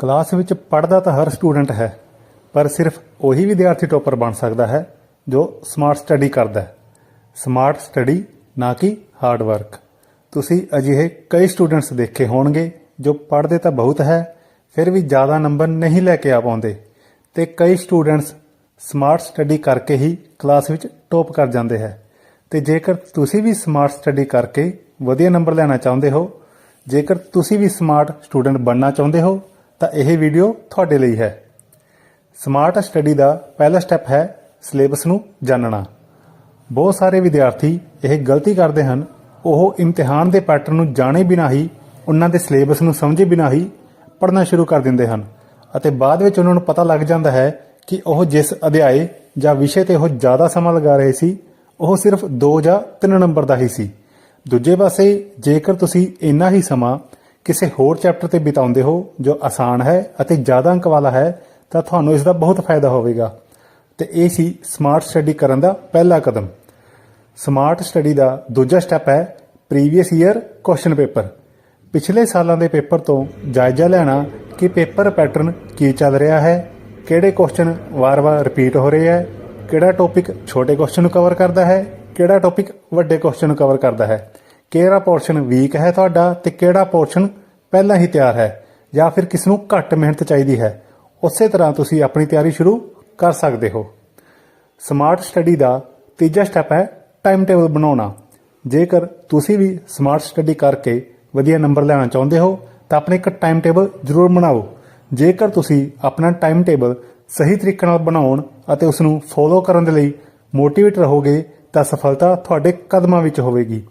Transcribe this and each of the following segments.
Class ਵਿੱਚ ਪੜ੍ਹਦਾ ਤਾਂ ਹਰ ਸਟੂਡੈਂਟ ਹੈ, ਪਰ ਸਿਰਫ ਉਹੀ ਵਿਦਿਆਰਥੀ ਟੋਪਰ ਬਣ ਸਕਦਾ ਹੈ ਜੋ ਸਮਾਰਟ ਸਟੱਡੀ ਕਰਦਾ ਹੈ। ਸਮਾਰਟ ਸਟੱਡੀ ਨਾ ਕਿ ਹਾਰਡ ਵਰਕ। ਤੁਸੀਂ ਅਜਿਹੇ ਕਈ ਸਟੂਡੈਂਟਸ ਦੇਖੇ ਹੋਣਗੇ ਜੋ ਪੜ੍ਹਦੇ ਤਾਂ ਬਹੁਤ ਹੈ, ਫਿਰ ਵੀ ਜ਼ਿਆਦਾ ਨੰਬਰ ਨਹੀਂ ਲੈ ਕੇ ਆ ਪਾਉਂਦੇ ਤੇ ਕਈ ਸਟੂਡੈਂਟਸ ਸਮਾਰਟ ਸਟੱਡੀ ਕਰਕੇ ਹੀ ਕਲਾਸ ਵਿੱਚ ਟੌਪ ਕਰ ਜਾਂਦੇ ਹੈ। ਤੇ ਜੇਕਰ ਤੁਸੀਂ ਵੀ ਸਮਾਰਟ ਸਟੱਡੀ ਕਰਕੇ ਵਧੀਆ ਨੰਬਰ ਲੈਣਾ ਚਾਹੁੰਦੇ ਹੋ, ਜੇਕਰ ਤੁਸੀਂ ਵੀ ਸਮਾਰਟ ਸਟੂਡੈਂਟ ਬਣਨਾ ਚਾਹੁੰਦੇ ਹੋ ਤਾਂ ਇਹ ਵੀਡੀਓ ਤੁਹਾਡੇ ਲਈ ਹੈ। ਸਮਾਰਟ ਸਟੱਡੀ ਦਾ ਪਹਿਲਾ ਸਟੈਪ ਹੈ ਸਿਲੇਬਸ ਨੂੰ ਜਾਣਨਾ। ਬਹੁਤ ਸਾਰੇ ਵਿਦਿਆਰਥੀ ਇਹ ਗਲਤੀ ਕਰਦੇ ਹਨ। ਉਹ ਇਮਤਿਹਾਨ ਦੇ ਪੈਟਰਨ ਨੂੰ ਜਾਣੇ ਬਿਨਾਂ ਹੀ, ਉਹਨਾਂ ਦੇ ਸਿਲੇਬਸ ਨੂੰ ਸਮਝੇ ਬਿਨਾਂ ਹੀ ਪੜ੍ਹਨਾ ਸ਼ੁਰੂ ਕਰ ਦਿੰਦੇ ਹਨ ਅਤੇ ਬਾਅਦ ਵਿੱਚ ਉਹਨਾਂ ਨੂੰ ਪਤਾ ਲੱਗ ਜਾਂਦਾ ਹੈ ਕਿ ਉਹ ਜਿਸ ਅਧਿਆਏ ਜਾਂ ਵਿਸ਼ੇ ਤੇ ਉਹ ਜ਼ਿਆਦਾ ਸਮਾਂ ਲਗਾ ਰਹੇ ਸੀ, ਉਹ ਸਿਰਫ 2 ਜਾਂ 3 ਨੰਬਰ ਦਾ ਹੀ ਸੀ। ਦੂਜੇ ਪਾਸੇ ਜੇਕਰ ਤੁਸੀਂ ਇੰਨਾ ਹੀ ਸਮਾਂ ਕਿਸੇ ਹੋਰ ਚੈਪਟਰ ਤੇ ਬਿਤਾਉਂਦੇ ਹੋ ਜੋ ਆਸਾਨ ਹੈ ਅਤੇ ਜ਼ਿਆਦਾ ਅੰਕ ਵਾਲਾ ਹੈ, ਤਾਂ ਤੁਹਾਨੂੰ ਇਸ ਦਾ ਬਹੁਤ ਫਾਇਦਾ ਹੋਵੇਗਾ। ਤੇ ਇਹ ਸੀ ਸਮਾਰਟ ਸਟੱਡੀ ਕਰਨ ਦਾ ਪਹਿਲਾ ਕਦਮ। ਸਮਾਰਟ ਸਟੱਡੀ ਦਾ ਦੂਜਾ ਸਟੈਪ ਹੈ ਪ੍ਰੀਵੀਅਸ ਈਅਰ ਕੁਐਸਚਨ ਪੇਪਰ ਪਿਛਲੇ ਸਾਲਾਂ ਦੇ ਪੇਪਰ ਤੋਂ ਜਾਇਜ਼ਾ ਲੈਣਾ ਕਿ ਪੇਪਰ ਪੈਟਰਨ ਕੀ ਚੱਲ ਰਿਹਾ ਹੈ, ਕਿਹੜੇ ਕੁਐਸਚਨ ਵਾਰ-ਵਾਰ ਰਿਪੀਟ ਹੋ ਰਹੇ ਹੈ, ਕਿਹੜਾ ਟੌਪਿਕ ਛੋਟੇ ਕੁਐਸਚਨ ਨੂੰ ਕਵਰ ਕਰਦਾ ਹੈ, ਕਿਹੜਾ ਟੌਪਿਕ ਵੱਡੇ ਕੁਐਸਚਨ ਨੂੰ ਕਵਰ ਕਰਦਾ ਹੈ। ਕਿਹੜਾ ਪੋਰਸ਼ਨ ਵੀਕ ਹੈ ਤੁਹਾਡਾ ਤੇ ਕਿਹੜਾ ਪੋਰਸ਼ਨ ਪਹਿਲਾਂ ਹੀ ਤਿਆਰ ਹੈ? ਜਾਂ ਫਿਰ ਕਿਸ ਨੂੰ ਘੱਟ ਮਿਹਨਤ ਚਾਹੀਦੀ ਹੈ? ਉਸੇ ਤਰ੍ਹਾਂ ਤੁਸੀਂ ਆਪਣੀ ਤਿਆਰੀ ਸ਼ੁਰੂ ਕਰ ਸਕਦੇ ਹੋ। ਸਮਾਰਟ ਸਟੱਡੀ ਦਾ ਤੀਜਾ ਸਟੈਪ ਹੈ ਟਾਈਮ ਟੇਬਲ ਬਣਾਉਣਾ। ਜੇਕਰ ਤੁਸੀਂ ਵੀ ਸਮਾਰਟ ਸਟੱਡੀ ਕਰਕੇ ਵਧੀਆ ਨੰਬਰ ਲੈਣਾ ਚਾਹੁੰਦੇ ਹੋ, ਤਾਂ ਆਪਣੇ ਇੱਕ ਟਾਈਮ ਟੇਬਲ ਜ਼ਰੂਰ ਬਣਾਓ। ਜੇਕਰ ਤੁਸੀਂ ਆਪਣਾ ਟਾਈਮ ਟੇਬਲ ਸਹੀ ਤਰੀਕੇ ਨਾਲ ਬਣਾਉਣ ਅਤੇ ਉਸ ਨੂੰ ਫੋਲੋ ਕਰਨ ਦੇ ਲਈ ਮੋਟੀਵੇਟ ਰਹੋਗੇ ਤਾਂ ਸਫਲਤਾ ਤੁਹਾਡੇ ਕਦਮਾਂ ਵਿੱਚ ਹੋਵੇਗੀ।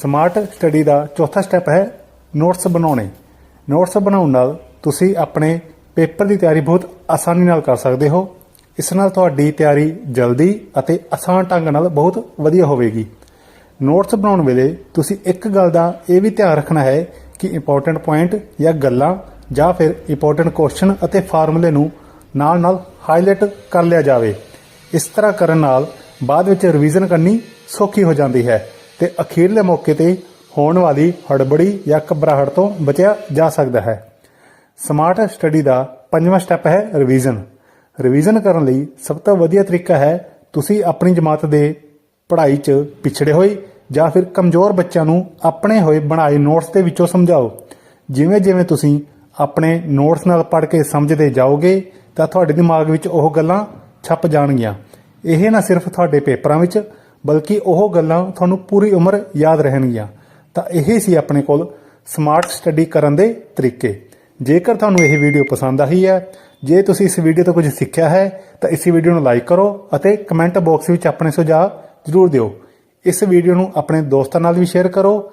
ਸਮਾਰਟ ਸਟੱਡੀ ਦਾ ਚੌਥਾ ਸਟੈਪ ਹੈ ਨੋਟਸ ਬਣਾਉਣੇ। ਨੋਟਸ ਬਣਾਉਣ ਨਾਲ ਤੁਸੀਂ ਆਪਣੇ ਪੇਪਰ ਦੀ ਤਿਆਰੀ ਬਹੁਤ ਆਸਾਨੀ ਨਾਲ ਕਰ ਸਕਦੇ ਹੋ। ਇਸ ਨਾਲ ਤੁਹਾਡੀ ਤਿਆਰੀ ਜਲਦੀ ਅਤੇ ਆਸਾਨ ਢੰਗ ਨਾਲ ਬਹੁਤ ਵਧੀਆ ਹੋਵੇਗੀ। ਨੋਟਸ ਬਣਾਉਣ ਵੇਲੇ ਤੁਸੀਂ ਇੱਕ ਗੱਲ ਦਾ ਇਹ ਵੀ ਧਿਆਨ ਰੱਖਣਾ ਹੈ ਕਿ ਇੰਪੋਰਟੈਂਟ ਪੁਆਇੰਟ ਜਾਂ ਗੱਲਾਂ ਜਾਂ ਫਿਰ ਇੰਪੋਰਟੈਂਟ ਕੁਐਸਚਨ ਅਤੇ ਫਾਰਮੂਲੇ ਨੂੰ ਨਾਲ-ਨਾਲ ਹਾਈਲਾਈਟ ਕਰ ਲਿਆ ਜਾਵੇ। ਇਸ ਤਰ੍ਹਾਂ ਕਰਨ ਨਾਲ ਬਾਅਦ ਵਿੱਚ ਰਿਵੀਜ਼ਨ ਕਰਨੀ ਸੌਖੀ ਹੋ ਜਾਂਦੀ ਹੈ। ਤੇ ਅਖੀਰਲੇ ਮੌਕੇ ਤੇ ਹੋਣ ਵਾਲੀ ਹੜਬੜੀ ਜਾਂ ਘਬਰਾਹਟ ਤੋਂ ਬਚਿਆ ਜਾ ਸਕਦਾ ਹੈ। ਸਮਾਰਟ ਸਟੱਡੀ ਦਾ ਪੰਜਵਾਂ ਸਟੈਪ ਹੈ ਰਿਵੀਜ਼ਨ ਰਿਵੀਜ਼ਨ ਕਰਨ ਲਈ ਸਭ ਤੋਂ ਵਧੀਆ ਤਰੀਕਾ ਹੈ ਤੁਸੀਂ ਆਪਣੀ ਜਮਾਤ ਦੇ ਪੜ੍ਹਾਈ 'ਚ ਪਿਛੜੇ ਹੋਏ ਜਾਂ ਫਿਰ ਕਮਜ਼ੋਰ ਬੱਚਿਆਂ ਨੂੰ ਆਪਣੇ ਹੋਏ ਬਣਾਏ ਨੋਟਸ ਦੇ ਵਿੱਚੋਂ ਸਮਝਾਓ। ਜਿਵੇਂ ਜਿਵੇਂ ਤੁਸੀਂ ਆਪਣੇ ਨੋਟਸ ਨਾਲ ਪੜ੍ਹ ਕੇ ਸਮਝਦੇ ਜਾਓਗੇ, ਤਾਂ ਤੁਹਾਡੇ ਦਿਮਾਗ ਵਿੱਚ ਉਹ ਗੱਲਾਂ ਛਪ ਜਾਣਗੀਆਂ। ਇਹ ਨਾ ਸਿਰਫ ਤੁਹਾਡੇ ਪੇਪਰਾਂ ਵਿੱਚ ਬਲਕਿ ਉਹ ਗੱਲਾਂ ਤੁਹਾਨੂੰ ਪੂਰੀ ਉਮਰ ਯਾਦ ਰਹਿਣਗੀਆਂ। ਤਾਂ ਇਹ ਸੀ ਆਪਣੇ ਕੋਲ ਸਮਾਰਟ ਸਟੱਡੀ ਕਰਨ ਦੇ ਤਰੀਕੇ। ਜੇਕਰ ਤੁਹਾਨੂੰ ਇਹ ਵੀਡੀਓ ਪਸੰਦ ਆਈ ਹੈ, ਜੇ ਤੁਸੀਂ ਇਸ ਵੀਡੀਓ ਤੋਂ ਕੁਝ ਸਿੱਖਿਆ ਹੈ, ਤਾਂ ਇਸ ਵੀਡੀਓ ਨੂੰ ਲਾਈਕ ਕਰੋ ਅਤੇ ਕਮੈਂਟ ਬਾਕਸ ਵਿੱਚ ਆਪਣੇ ਸੁਝਾਅ ਜ਼ਰੂਰ ਦਿਓ। ਇਸ ਵੀਡੀਓ ਨੂੰ ਆਪਣੇ ਦੋਸਤਾਂ ਨਾਲ ਵੀ ਸ਼ੇਅਰ ਕਰੋ